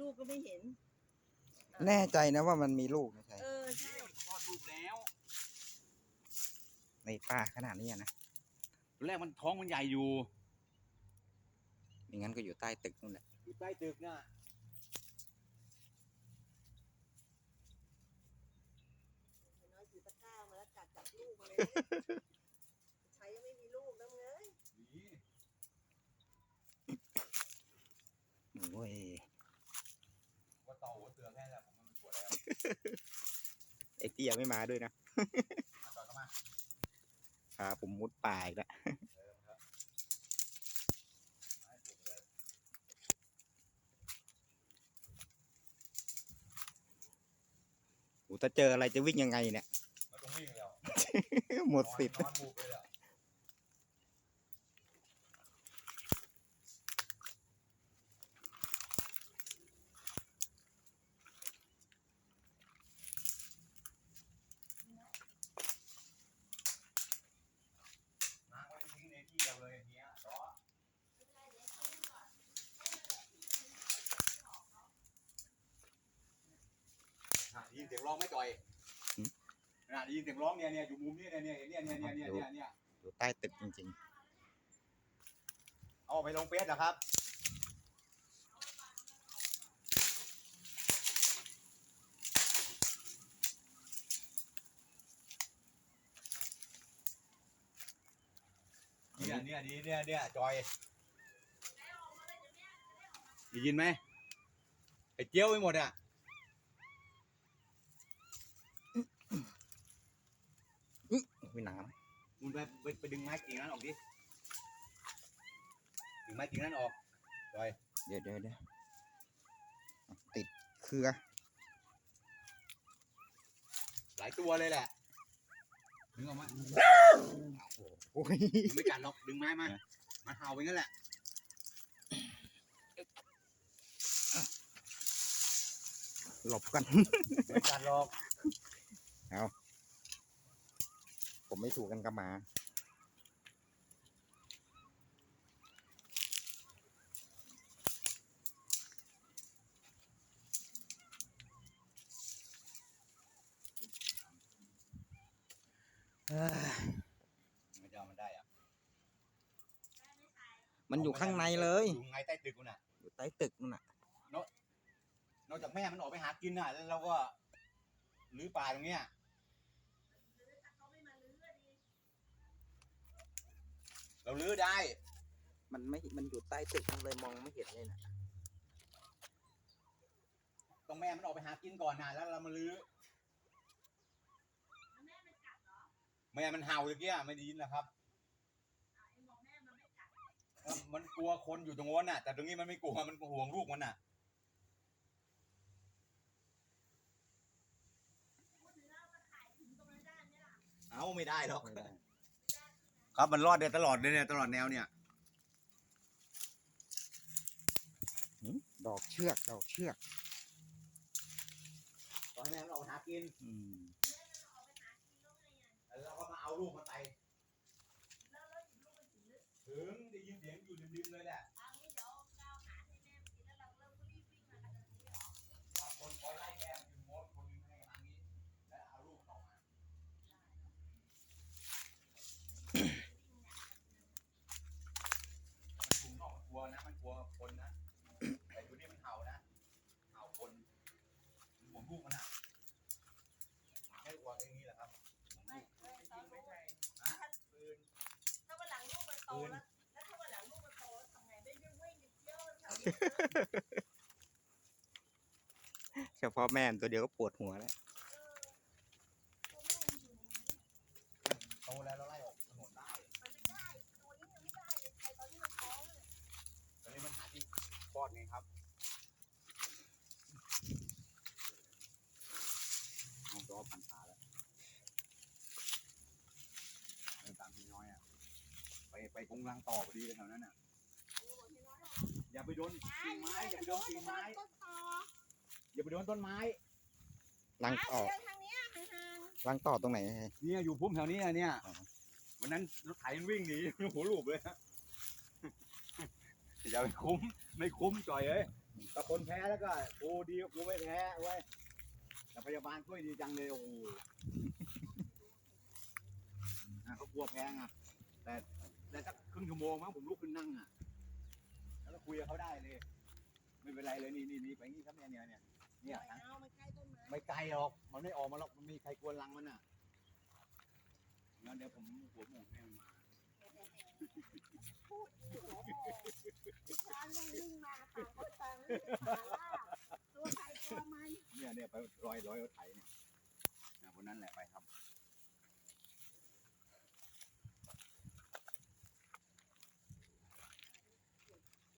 ลูกก็ไม่เห็น แน่ใจนะว่ามันมีลูกนะใช่เออใช่คลอดลูกแล้วในป่าขนาดนี้อะนะตอนแรกมันท้องมันใหญ่อยู่ไม่งั้นก็อยู่ใต้ตึกนู่นแหละอยู่ใต้ตึกน่ะน้อยถือตะกร้ามาแล้วกัดจับลูกมาเลยใช้ยังไม่มีลูกนะมึงเอ้ยนี่โอ้ย ไอ้เตี้ยไม่มาด้วยนะอะต่อเข้ามาพาผมมุดป่าอีกแล้วเออครับให้ปลุกเลยโอ้ถ้าเจออะไรจะวิ่งยังไงเนี่ย ไม่ต้องวิ่งแล้วหมดสิทธิ์นอนบุกเล ได้ยินเสียงร้องไม่จ่อยน่ะได้ยินเสียงร้องเนี่ยเนี่ยอยู่มุมนี้เนี่ยเนี่ยเนี่ยเนี่ยเนี่ยเนี่ยเนี่ยเนี่ยอยู่ใต้ตึกจริงเอาไปลงเฟซนะครับ เนี่ยเนี่ยนี่เนี่ยเนี่ยจอยได้ยินไหมไอ้เจียวไปหมดอะ ๆวินามึงไปไปไปดึงไม้กิ่งนั้นออกดิดึงไม้กิ่งนั้นออกเดี๋ยวเดี๋ยวเดี๋ยวติดเครือ หลายตัวเลยแหละดึงออกมาโอ้ยดึงไม่กัดหรอกดึงไม้มามันเห่าไปงั้นแหละหลบกันไม่กัดหรอก ผมไม่ถูกกันกับหมาเอ้ยไม่จะเอามันได้อะมันอยู่ข้างในเลย อยู่ไงใต้ตึกกูน่ะ อยู่ใต้ตึกนู่นน่ะ นอกจากแม่มันออกไปหากินน่ะ แล้วเราก็รื้อป่าตรงเนี้ย เขาไม่มาลื้ออะดิ เรารื้อได้ มันไม่ มันอยู่ใต้ตึกมันเลยมองไม่เห็นเลยนะต้องแม่มันออกไปหากินก่อนน่ะแล้วเรามารื้อแล้วแม่มันกัดเหรอแม่มันเห่าตะเกียไม่ได้ยินนะครับอะเอ็งบอกแม่มันไม่กัดเออมันกลัวคนอยู่ตรงโน้นน่ะ แต่ตรงนี้มันไม่กลัว มันห่วงลูกมันน่ะพูดถึงแล้วมาขายถึงตรงนั้นได้ไหมล่ะเอาไม่ได้หรอก ไม่ได้ ครับมันรอดได้ตลอดเลยเนี่ยตลอดแนวเนี่ย ดอกเชือกดอกเชือกตอนแม่มันออกไปหากินอืมออกไปหากินแล้วไงอะแล้วเราก็มาเอาลูกมาไต่แล้วแล้วถึงลูกมันถึงลึกถึงได้ยินเสียงอยู่ริมๆเลยแหละ เอางี้เดี๋ยวก้าวหาให้แม่มันกินแล้วเราเริ่มรีบวิ่งมากันตรงนี้เหรอ ว่าคนคอยไล่แม่มันอยู่โน้นคนนึงให้ทางนี้ แล้วเอาลูกต่อมามันถุงนอกมันกลัวนะ มันกลัวคนนะ แต่อยู่นี่มันเห่านะ เห่าคนมันห่วงลูกมันอะไม่กลัวอย่างนี้แหละครับ ไม่ไม่ตอนลูก ฮะปืน ถ้าวันหลั งลูกมันโตแล้วแล้วถ้าวันหลังลูกมันโตแล้วทำไงไม่ได้วิ่งกันเที่ยวแถวนี้เลยเฉพาะแม่มตัวเดียวก็ปวดหัวแล้วเออตัวแม่มันอยู่ในนี้โตแล้วเราไล่ออกถนนได้มันไม่ได้ตัวนี้ยังไม่ได้เลยใครตอนที่มันท้องเลยตอนนี้มันหาที่คลอดไงครับน้องตัวพันขาแล้วเดินตามพี่น้อยอะ ไปไปกงลังต่อพอดีเลยแถวนั้นอะ อย่าไปโดนกิ่งไม้ อย่าไปโดนกิ่งไม้ ต้นตออย่าไปโดนต้นไม้ ลังต่อเดินทางเนี้ยห่างลังต่อตรงไหนเนี่ยอยู่พุ่มแถวนี้อะเนี่ย วันนั้นรถไถมันวิ่งหนี หัวลูกเลยฮะ อย่าไปคุ้ม ไม่คุ้มจ่อยเอ้ยๆแต่คนแพ้แล้วก็กูดีกว่ากูไม่แพ้เว้ยแต่พยาบาลช่วยดีจังเลยโอ้โหอะเขากลัวแพ้ไงแต่ แต่สักครึ่งชั่วโมงมั้งผมลุกขึ้นนั่งอะ แล้วก็คุยกับเขาได้เลย ไม่เป็นไรเลยนี่นี่นี่ไปงี้ครับเนี่ยเนี่ยเนี่ยเนี่ยไม่เอามันใกล้ต้นไม้ไม่ไกลหรอก มันไม่ออกมาหรอก มันมีใครกวนรังมันอะงั้นเดี๋ยวผมหัวหมูให้มันมาพูดดีหัวโมช้างยังวิ่งมาต่างคนต่างวิ่งหาล่าตัวใครตัวมัน เนี่ยเนี่ยไปรอยรอยรถไถเนี่ยนะวันนั้นแหละไปครับ